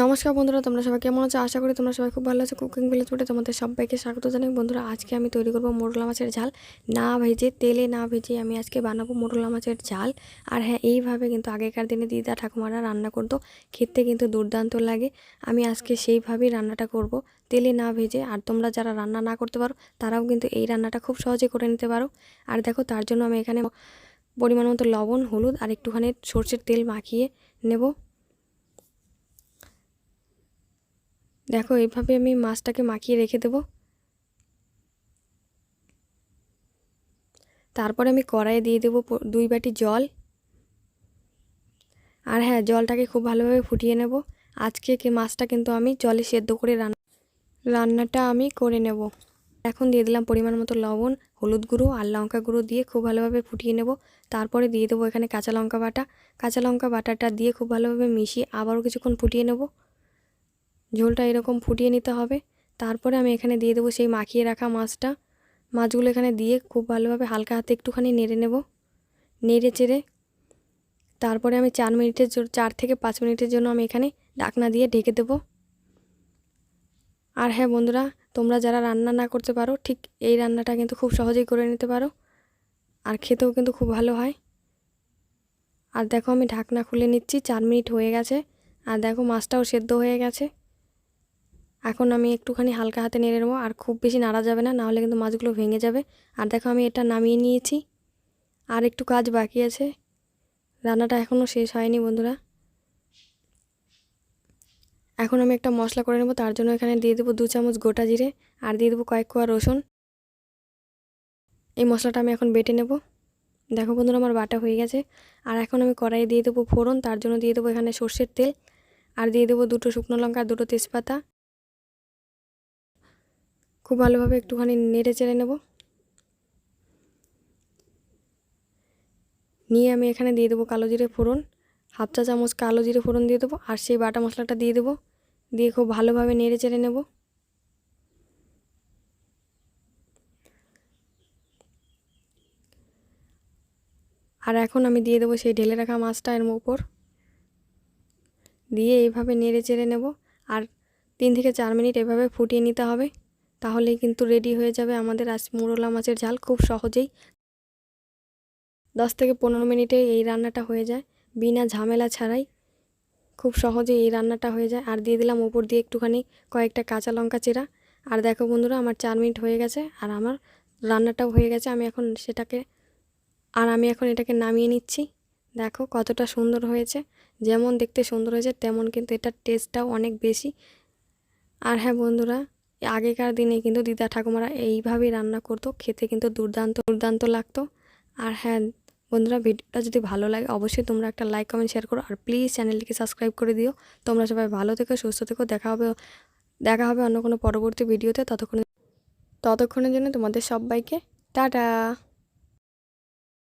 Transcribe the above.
নমস্কার বন্ধুরা, তোমরা সবাই কেমন আছো? আশা করি তোমরা সবাই খুব ভালো আছো। কুকিং ভিলেজ ফুটে তোমাদের সবাইকে স্বাগত জানাই। বন্ধুরা, আজকে আমি তৈরি করব মোরলা মাছের ঝাল। না ভেজে, তেলে না ভেজে আমি আজকে বানাবো মোরলা মাছের ঝাল। আর হ্যাঁ এইভাবে কিন্তু আগেকার দিনে দিদা ঠাকুমারা রান্না করতো। খেতে কিন্তু দুর্দান্ত লাগে। আমি আজকে সেইভাবেই রান্নাটা করব। তেলে না ভেজে, আর তোমরা যারা রান্না না করতে পারো, তারাও কিন্তু এই রান্নাটা খুব সহজে করে নিতে পারো। আর দেখো, তার জন্য আমি এখানে পরিমাণ মতো লবণ, হলুদ আর একটুখানি সর্ষের তেল মাখিয়ে নেব। দেখো এইভাবে আমি মাছটাকে মাখিয়ে রেখে দেব। তারপরে আমি কড়াইয়ে দিয়ে দেবো দুই বাটি জল। আর হ্যাঁ জলটাকে খুব ভালোভাবে ফুটিয়ে নেব। আজকে কি, মাছটা কিন্তু আমি জলে সেদ্ধ করে রান্না রান্নাটা আমি করে নেব। এখন দিয়ে দিলাম পরিমাণ মতো লবণ, হলুদ গুঁড়ো আর লঙ্কা গুঁড়ো দিয়ে খুব ভালোভাবে ফুটিয়ে নেব। তারপরে দিয়ে দেবো এখানে কাঁচা লঙ্কা বাটা। কাঁচা লঙ্কা বাটাটা দিয়ে খুব ভালোভাবে মিশিয়ে আবারও কিছুক্ষণ ফুটিয়ে নেব। ঝোলটা এরকম ফুটিয়ে নিতে হবে। তারপরে আমি এখানে দিয়ে দেবো সেই মাখিয়ে রাখা মাছটা। মাছগুলো এখানে দিয়ে খুব ভালোভাবে হালকা হাতে একটুখানি নেড়ে নেব। নেড়ে চেড়ে তারপরে আমি চার মিনিটের জন্য চার থেকে পাঁচ মিনিটের জন্য আমি এখানে ডাকনা দিয়ে ঢেকে দেব। আর হ্যাঁ বন্ধুরা, তোমরা যারা রান্না না করতে পারো, ঠিক এই রান্নাটা কিন্তু খুব সহজেই করে নিতে পারো। আর খেতেও কিন্তু খুব ভালো হয়। আর দেখো আমি ঢাকনা খুলে নিচ্ছি, চার মিনিট হয়ে গেছে। আর দেখো মাছটাও সেদ্ধ হয়ে গেছে। এখন আমি একটুখানি হালকা হাতে নেড়ে নেব, আর খুব বেশি নাড়া যাবে না, নাহলে কিন্তু মাছগুলো ভেঙে যাবে। আর দেখো, আমি এটা নামিয়ে নিয়েছি। আর একটু কাজ বাকি আছে। রান্নাটা এখনও শেষ হয়নি, বন্ধুরা। এখন আমি একটা মশলা করে নেব, তার জন্য এখানে দিয়ে দেবো দু চামচ গোটা জিরে, আর দিয়ে দেবো কয়েক কোয়া রসুন। এই মশলাটা আমি এখন বেটে নেব। দেখো বন্ধুরা, আমার বাটা হয়ে গেছে। আর এখন আমি কড়াইয়ে দিয়ে দেবো ফোড়ন, তার জন্য দিয়ে দেবো এখানে সর্ষের তেল। আর দিয়ে দেবো দুটো শুকনো লঙ্কা, দুটো তেজপাতা। খুব ভালোভাবে একটুখানি নেড়ে চেড়ে নেব। নিয়ে আমি এখানে দিয়ে দেবো কালো জিরে ফোড়ন, হাফ চা চামচ কালো জিরে ফোড়ন দিয়ে দেবো আর সেই বাটা মশলাটা দিয়ে দেবো। দিয়ে খুব ভালোভাবে নেড়ে চেড়ে নেব। আর এখন আমি দিয়ে দেবো সেই ঢেলে রাখা মাছটা এর উপর। দিয়ে এইভাবে নেড়ে চেড়ে নেব। আর তিন থেকে চার মিনিট এভাবে ফুটিয়ে নিতে হবে। তাহলেই কিন্তু রেডি হয়ে যাবে আমাদের আজ মুরলা মাছের ঝাল খুব সহজেই। দশ থেকে পনেরো মিনিটে এই রান্নাটা হয়ে যায়, বিনা ঝামেলা ছাড়াই। খুব সহজেই এই রান্নাটা হয়ে যায়। আর দিয়ে দিলাম ওপর দিয়ে একটুখানি কয়েকটা কাঁচা লঙ্কা চেরা। আর দেখো বন্ধুরা, আমার চার মিনিট হয়ে গেছে আর আমার রান্নাটাও হয়ে গেছে। আমি এখন সেটাকে, আর আমি এখন এটাকে নামিয়ে নিচ্ছি। দেখো কতটা সুন্দর হয়েছে। যেমন দেখতে সুন্দর হয়েছে, তেমন কিন্তু এটার টেস্টটাও অনেক বেশি। আর হ্যাঁ বন্ধুরা আগেকার দিনে কিন্তু দিদা ঠাকুমারা এইভাবেই রান্না করতো, খেতে কিন্তু দুর্দান্ত দুর্দান্ত লাগতো। আর হ্যাঁ বন্ধুরা, ভিডিওটা যদি ভালো লাগে, অবশ্যই তোমরা একটা লাইক কমেন্ট শেয়ার করো। আর প্লিজ চ্যানেলটিকে সাবস্ক্রাইব করে দিও। তোমরা সবাই ভালো থেকো, সুস্থ থেকো। দেখা হবে দেখা হবে অন্য কোনো পরবর্তী ভিডিওতে ততক্ষণে ততক্ষণের জন্য তোমাদের সবাইকে টাটা।